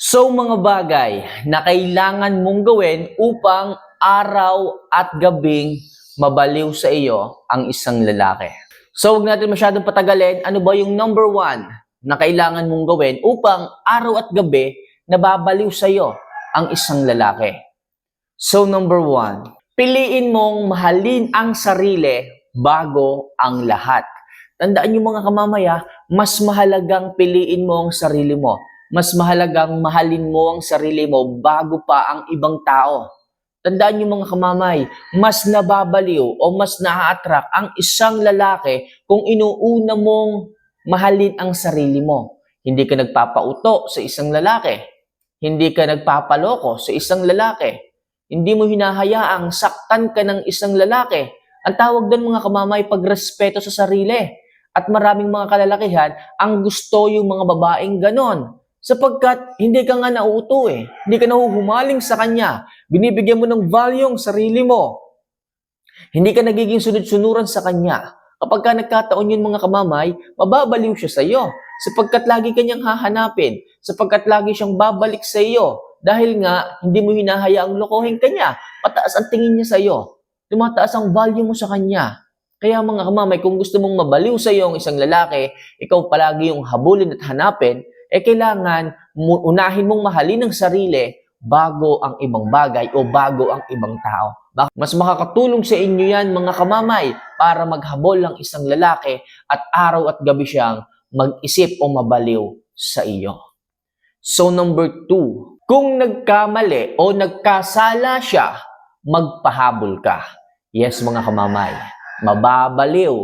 So mga bagay na kailangan mong gawin upang araw at gabing mabaliw sa iyo ang isang lalaki. So huwag natin masyadong patagalin, ano ba yung number one na kailangan mong gawin upang araw at gabi nababaliw sa iyo ang isang lalaki? So number one, piliin mong mahalin ang sarili bago ang lahat. Tandaan niyo mga kamamaya, mas mahalagang piliin mo ang sarili mo. Mas mahalagang mahalin mo ang sarili mo bago pa ang ibang tao. Tandaan niyo mga kamamay, mas nababaliw o mas na-attract ang isang lalaki kung inuuna mong mahalin ang sarili mo. Hindi ka nagpapauto sa isang lalaki. Hindi ka nagpapaloko sa isang lalaki. Hindi mo hinahayaang saktan ka ng isang lalaki. Ang tawag doon mga kamamay, pagrespeto sa sarili. At maraming mga kalalakihan, ang gusto yung mga babaeng ganon. Sapagkat hindi ka nga nauuto eh. Hindi ka nahuhumaling sa kanya. Binibigyan mo ng value ang sarili mo. Hindi ka nagiging sunod-sunuran sa kanya. Kapag ka nagkataon yun mga kamamay, mababaliw siya sa iyo. Sapagkat lagi kanyang hahanapin. Sapagkat lagi siyang babalik sa iyo. Dahil nga, hindi mo hinahayaang lokohin kanya. Pataas ang tingin niya sa iyo. Tumataas ang value mo sa kanya. Kaya mga kamamay, kung gusto mong mabaliw sa iyo ang isang lalaki, ikaw palagi yung habulin at hanapin, eh kailangan unahin mong mahalin ang sarili bago ang ibang bagay o bago ang ibang tao. Mas makakatulong sa inyo yan mga kamamay para maghabol ng isang lalaki at araw at gabi siyang mag-isip o mabaliw sa iyo. So number two, kung nagkamali o nagkasala siya, magpahabol ka. Yes mga kamamay, mababaliw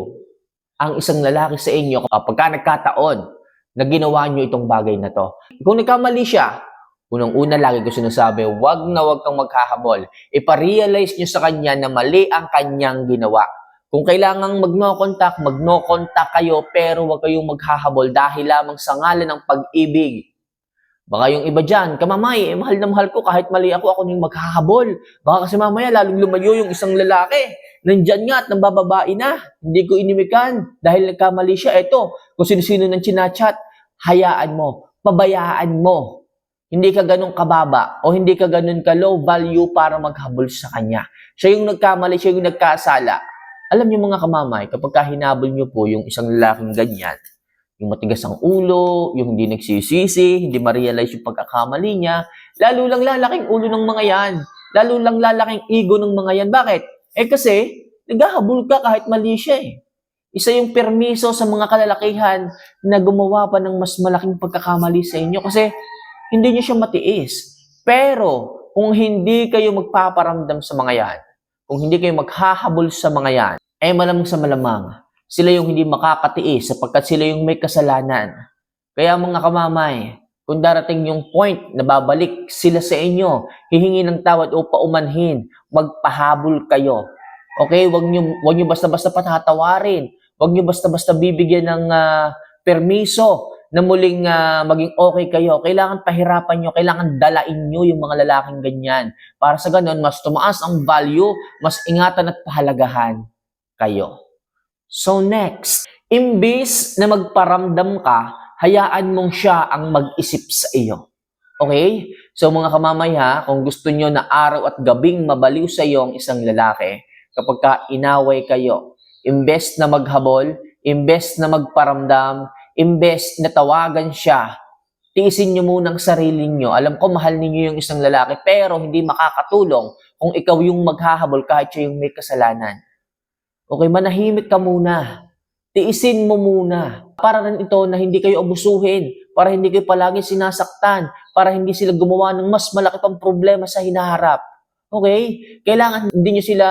ang isang lalaki sa inyo kapag ka nagkataon na ginawa nyo itong bagay na to. Kung nagkamali siya, unang-una lagi ko sinasabi, wag na wag kang maghahabol. Iparealize nyo sa kanya na mali ang kanyang ginawa. Kung kailangang mag-no contact, mag-no contact kayo, pero wag kayong maghahabol dahil lamang sa ngalan ng pag-ibig. Baka yung iba dyan, kamamay, eh, mahal na mahal ko, kahit mali ako, ako yung maghahabol. Baka kasi mamaya, lalong lumayo yung isang lalaki. Nandyan nga at nambababae na. Hindi ko inimikan. Dahil nagkamali siya, eto, kung sino-sino ng chinachat, hayaan mo, pabayaan mo. Hindi ka ganun kababa o hindi ka ganun ka low value para maghabol sa kanya. Siya yung nagkamali, siya yung nagkasala. Alam niyo mga kamamay, kapag ka hinabol niyo po yung isang lalaking ganyan, yung matigas ang ulo, yung hindi nagsisisi, hindi ma-realize yung pagkakamali niya, lalo lang lalaking ulo ng mga yan. Lalo lang lalaking ego ng mga yan. Bakit? Eh kasi, naghahabol ka kahit mali siya eh. Isa yung permiso sa mga kalalakihan na gumawa pa ng mas malaking pagkakamali sa inyo kasi hindi niyo siya matiis. Pero, kung hindi kayo magpaparamdam sa mga yan, kung hindi kayo maghahabol sa mga yan, eh malamang sa malamang, sila yung hindi makakatiis sapagkat sila yung may kasalanan. Kaya mga kamamay, kung darating yung point na babalik sila sa inyo, hihingi ng tawad o paumanhin, magpahabol kayo. Okay, wag niyo wag niyo basta-basta patatawarin. Wag niyo basta-basta bibigyan ng ah, permiso na muling ah, maging okay kayo. Kailangan pahirapan niyo, kailangan dalain niyo yung mga lalaking ganyan. Para sa ganun, mas tumaas ang value, mas ingatan at pahalagahan kayo. So next, imbis na magparamdam ka, hayaan mong siya ang mag-isip sa iyo. Okay? So mga kamamaya, kung gusto nyo na araw at gabing mabaliw sa iyo ang isang lalaki, kapag ka inaway kayo, imbes na maghabol, imbes na magparamdam, imbes na tawagan siya, tiisin nyo muna ang sarili nyo. Alam ko, mahal ninyo yung isang lalaki, pero hindi makakatulong kung ikaw yung maghahabol kahit siya yung may kasalanan. Okay, manahimik ka muna. Tiisin mo muna. Para rin ito na hindi kayo abusuhin, para hindi kayo palagi sinasaktan, para hindi sila gumawa ng mas malaki pang problema sa hinaharap. Okay? Kailangan hindi nyo sila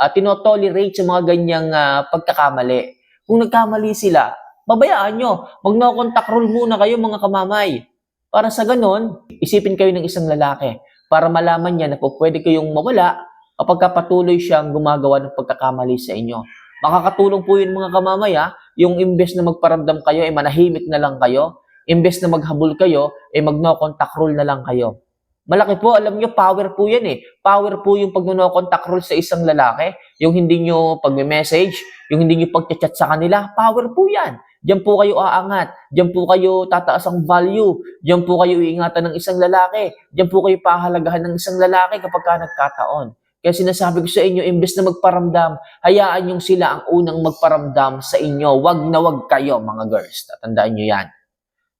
uh, tinotolerate sa mga ganyang ah, pagkakamali. Kung nagkamali sila, babayaan nyo. Mag no contact rule muna kayo mga kamamay. Para sa ganon, isipin kayo ng isang lalaki para malaman niya na po pwede kayong mawala kapag ka patuloy siyang gumagawa ng pagkakamali sa inyo. Makakatulong po yun mga kamamaya, yung imbes na magparamdam kayo, ay manahimik na lang kayo. Imbes na maghabol kayo, ay mag no contact rule na lang kayo. Malaki po, alam nyo, power po yan eh. Power po yung pag contact rule sa isang lalaki. Yung hindi nyo pag-message, yung hindi nyo pag-chat sa kanila, power po yan. Diyan po kayo aangat. Diyan po kayo tataas ang value. Diyan po kayo iingatan ng isang lalaki. Diyan po kayo pahalagahan ng isang lalaki kapag ka nagkataon. Kaya sinasabi ko sa inyo, imbes na magparamdam, hayaan yung sila ang unang magparamdam sa inyo. Wag na wag kayo, mga girls. Tatandaan nyo yan.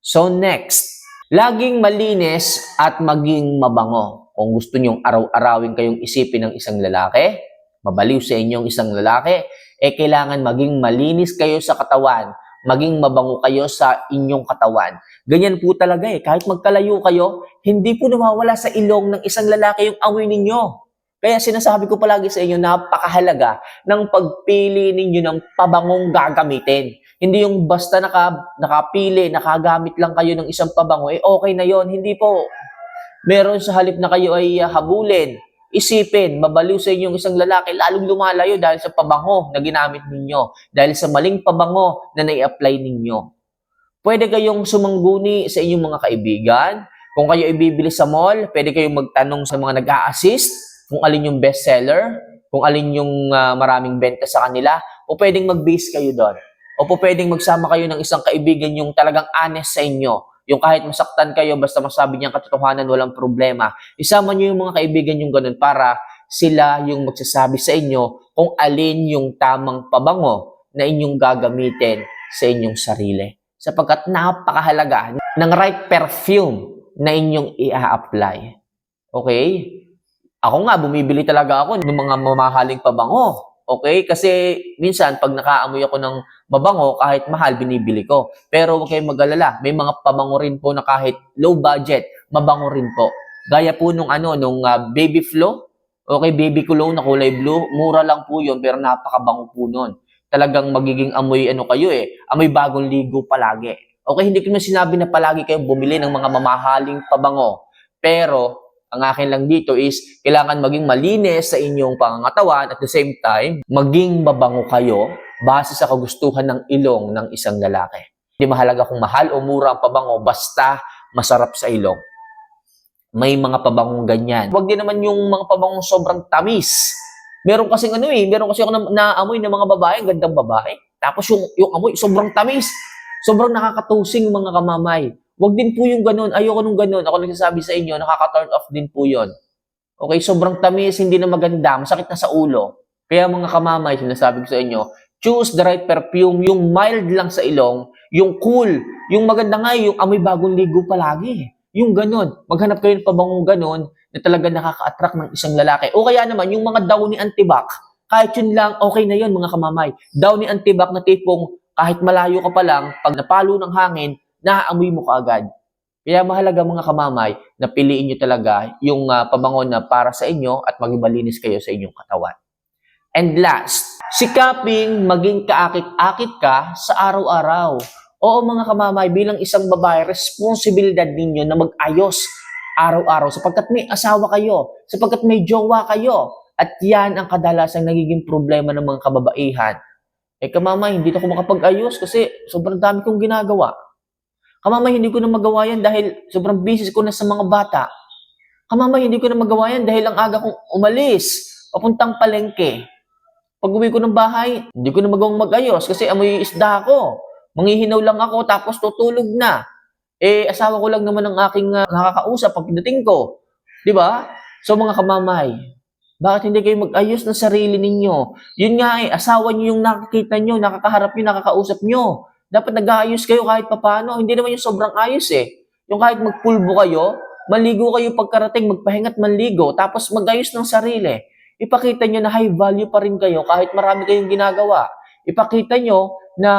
So next, laging malinis at maging mabango. Kung gusto nyong araw-arawin kayong isipin ng isang lalaki, mabaliw sa inyong isang lalaki, eh kailangan maging malinis kayo sa katawan, maging mabango kayo sa inyong katawan. Ganyan po talaga eh. Kahit magkalayo kayo, hindi po nawawala sa ilong ng isang lalaki yung amoy ninyo. Kaya sinasabi ko palagi sa inyo, napakahalaga ng pagpili ninyo ng pabangong gagamitin. Hindi yung basta naka, nakapili, nakagamit lang kayo ng isang pabango, eh okay na yon Hindi po. Meron sa halip na kayo ay uh, habulin, isipin, mabaliw sa inyong isang lalaki, lalong lumalayo dahil sa pabango na ginamit ninyo, dahil sa maling pabango na nai-apply ninyo. Pwede kayong sumangguni sa inyong mga kaibigan. Kung kayo ibibili sa mall, pwede kayong magtanong sa mga nag-a-assist kung alin yung bestseller, kung alin yung uh, maraming benta sa kanila, o pwedeng mag-base kayo doon. O po pwedeng magsama kayo ng isang kaibigan yung talagang honest sa inyo. Yung kahit masaktan kayo, basta masabi niyang katotohanan, walang problema. Isama niyo yung mga kaibigan yung ganun para sila yung magsasabi sa inyo kung alin yung tamang pabango na inyong gagamitin sa inyong sarili. Sapagkat napakahalaga ng right perfume na inyong i-apply. Okay? Ako nga, bumibili talaga ako ng mga mamahaling pabango. Okay? Kasi minsan, pag nakaamoy ako ng mabango, kahit mahal, binibili ko. Pero huwag kayong mag-alala. May mga pabango rin po na kahit low budget, mabango rin po. Gaya po nung ano, nung uh, baby flow. Okay, baby cologne na kulay blue. Mura lang po yun, pero napakabango po nun. Talagang magiging amoy ano kayo eh. Amoy bagong ligo palagi. Okay, hindi ko na sinabi na palagi kayong bumili ng mga mamahaling pabango. Pero, ang akin lang dito is, kailangan maging malinis sa inyong pangangatawan at the same time, maging mabango kayo base sa kagustuhan ng ilong ng isang lalaki. Hindi mahalaga kung mahal o mura ang pabango, basta masarap sa ilong. May mga pabangong ganyan. Huwag din naman yung mga pabangong sobrang tamis. Meron kasing ano eh, meron kasi ako na, naamoy ng mga babae, ang gandang babae. Tapos yung, yung amoy, sobrang tamis. Sobrang nakakatusing mga kamamay. Huwag din po yung ganun. Ayoko nung ganun. Ako nagsasabi sa inyo, nakaka-turn off din po yon. Okay, sobrang tamis, hindi na maganda, masakit na sa ulo. Kaya mga kamamay, sinasabi ko sa inyo, choose the right perfume, yung mild lang sa ilong, yung cool, yung maganda nga, yung amoy bagong ligo palagi. Yung ganun. Maghanap kayo ng pabangong ganun na talaga nakaka-attract ng isang lalaki. O kaya naman, yung mga daw ni antibac, kahit yun lang, okay na yun mga kamamay. Daw ni antibac na tipong kahit malayo ka pa lang, pag napalo ng hangin, naaamoy mo kaagad. Kaya mahalaga mga kamamay na piliin nyo talaga yung uh, pabango na para sa inyo at maging kayo sa inyong katawan. And last, sikaping maging kaakit-akit ka sa araw-araw. Oo mga kamamay, bilang isang babae, responsibilidad ninyo na mag-ayos araw-araw sapagkat may asawa kayo, sapagkat may jowa kayo. At yan ang kadalasang nagiging problema ng mga kababaihan. Eh kamamay, hindi ako makapag-ayos kasi sobrang dami kong ginagawa. Kamamay, hindi ko na magawa yan dahil sobrang busy ko na sa mga bata. Kamamay, hindi ko na magawa yan dahil ang aga kong umalis, papuntang palengke. Pag uwi ko ng bahay, hindi ko na magawang mag-ayos kasi amoy isda ako. Manghihinaw lang ako tapos tutulog na. Eh, asawa ko lang naman ang aking uh, nakakausap pagdating ko. Di ba? So mga kamamay, bakit hindi kayo mag-ayos ng sarili ninyo? Yun nga eh, asawa niyo yung nakikita nyo, nakakaharap nyo, nakakausap nyo. Dapat nag-aayos kayo kahit papano. Hindi naman yung sobrang ayos eh. Yung kahit magpulbo kayo, maligo kayo pagkarating, magpahingat manligo, tapos mag-ayos ng sarili. Ipakita nyo na high value pa rin kayo kahit marami kayong ginagawa. Ipakita nyo na,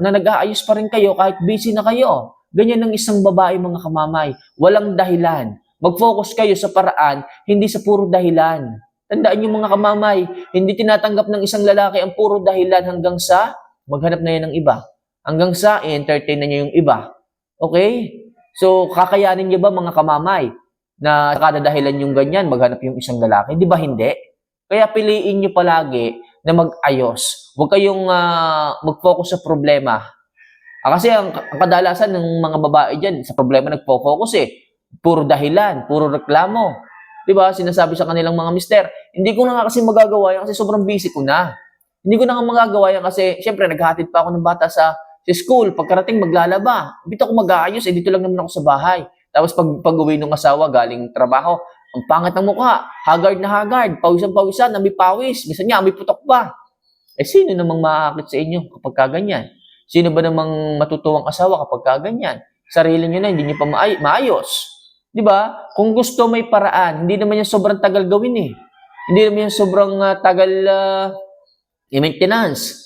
na nag-aayos pa rin kayo kahit busy na kayo. Ganyan ng isang babae mga kamamay. Walang dahilan. Mag-focus kayo sa paraan, hindi sa puro dahilan. Tandaan nyo mga kamamay, hindi tinatanggap ng isang lalaki ang puro dahilan hanggang sa maghanap na yan ng iba. Hanggang sa i-entertain na niya yung iba. Okay? So, kakayanin niya ba mga kamamay na kada dahilan yung ganyan, maghanap yung isang lalaki? Di ba hindi? Kaya piliin nyo palagi na mag-ayos. Huwag kayong uh, mag-focus sa problema. Ah, kasi ang, ang kadalasan ng mga babae dyan, sa problema nagpo-focus eh. Puro dahilan, puro reklamo. Di ba? Sinasabi sa kanilang mga mister, hindi ko na nga kasi magagawa yan kasi sobrang busy ko na. Hindi ko na nga magagawa yan kasi, syempre, naghahatid pa ako ng bata sa sa school, pagkarating maglalaba. Dito ako mag-aayos, eh dito lang naman ako sa bahay. Tapos pag pag-uwi ng asawa galing trabaho, ang pangit ng mukha, haggard na haggard, pawisan-pawisan, amoy pawis, minsan nga amoy putok pa. Eh sino namang maakit sa inyo kapag kaganyan? Sino ba namang matutuwang asawa kapag kaganyan? Sarili nyo na, hindi nyo pa maay- maayos. Di ba? Kung gusto may paraan, hindi naman yan sobrang tagal gawin eh. Hindi naman yan sobrang ah, tagal ah, i-maintenance.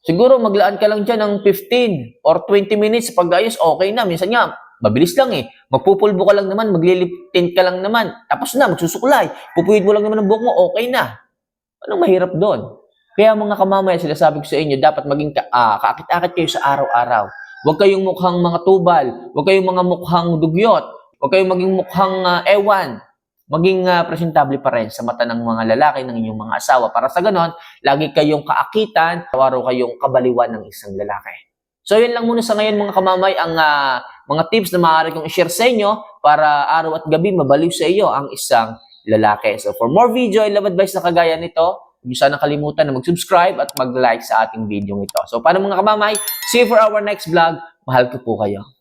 Siguro maglaan ka lang dyan ng 15 or 20 minutes pag-ayos, okay na. Minsan nga, mabilis lang eh. Magpupulbo ka lang naman, maglilip tint ka lang naman. Tapos na, magsusuklay. Pupuyid mo lang naman ang buhok mo, okay na. Anong mahirap doon? Kaya mga kamamaya, sinasabi ko sa inyo, dapat maging ka, ah, kaakit-akit kayo sa araw-araw. Huwag kayong mukhang mga tubal. Huwag kayong mga mukhang dugyot. Huwag kayong maging mukhang ah, ewan. Maging ah, presentable pa rin sa mata ng mga lalaki, ng inyong mga asawa. Para sa ganon, lagi kayong kaakitan, araw kayong kabaliwan ng isang lalaki. So yun lang muna sa ngayon mga kamamay ang ah, mga tips na maaari kong i-share sa inyo para araw at gabi mabaliw sa iyo ang isang lalaki. So for more video, I love advice na kagaya nito, huwag sana kalimutan na mag-subscribe at mag-like sa ating video ito. So paano mga kamamay? See you for our next vlog. Mahal ko po kayo.